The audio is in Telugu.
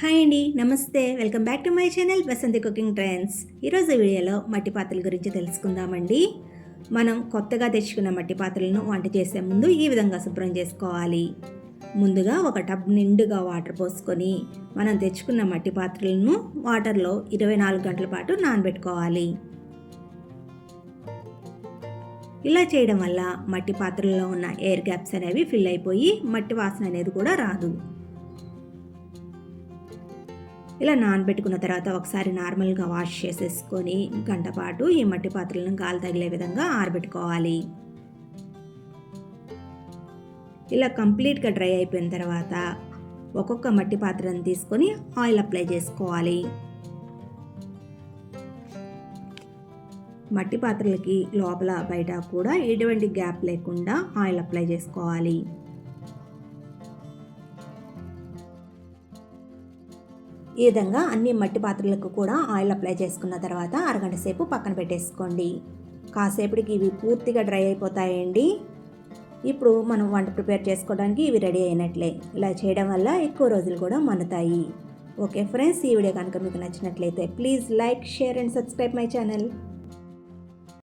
హాయ్ అండి నమస్తే. Welcome back to my channel Basanti cooking trends. ఈరోజు వీడియోలో మట్టి పాత్రల గురించి తెలుసుకుందామండి. మనం కొత్తగా తెచ్చుకున్న మట్టి పాత్రలను వంట చేసే ముందు ఈ విధంగా శుభ్రం చేసుకోవాలి. ముందుగా ఒక టబ్ నిండుగా వాటర్ పోసుకొని మనం తెచ్చుకున్న మట్టి పాత్రలను వాటర్లో ఇరవై నాలుగు గంటల పాటు నానబెట్టుకోవాలి. ఇలా చేయడం వల్ల మట్టి పాత్రల్లో ఉన్న ఎయిర్ గ్యాప్స్ అనేవి ఫిల్ అయిపోయి మట్టి వాసన అనేది కూడా రాదు. ఇలా నానబెట్టుకున్న తర్వాత ఒకసారి నార్మల్గా వాష్ చేసేసుకొని గంట పాటు ఈ మట్టి పాత్రలను గాలి తగిలే విధంగా ఆరబెట్టుకోవాలి. ఇలా కంప్లీట్గా డ్రై అయిపోయిన తర్వాత ఒక్కొక్క మట్టి పాత్రను తీసుకొని ఆయిల్ అప్లై చేసుకోవాలి. మట్టి పాత్రలకి లోపల బయట కూడా ఎటువంటి గ్యాప్ లేకుండా ఆయిల్ అప్లై చేసుకోవాలి. ఈ విధంగా అన్ని మట్టి పాత్రలకు కూడా ఆయిల్ అప్లై చేసుకున్న తర్వాత అరగంట సేపు పక్కన పెట్టేసుకోండి. కాసేపటికి ఇవి పూర్తిగా డ్రై అయిపోతాయండి. ఇప్పుడు మనం వంట ప్రిపేర్ చేసుకోవడానికి ఇవి రెడీ అయినట్లే. ఇలా చేయడం వల్ల ఎక్కువ రోజులు కూడా మన్నుతాయి ఓకే ఫ్రెండ్స్ ఈ వీడియో కనుక మీకు నచ్చినట్లయితే please like share and subscribe my channel.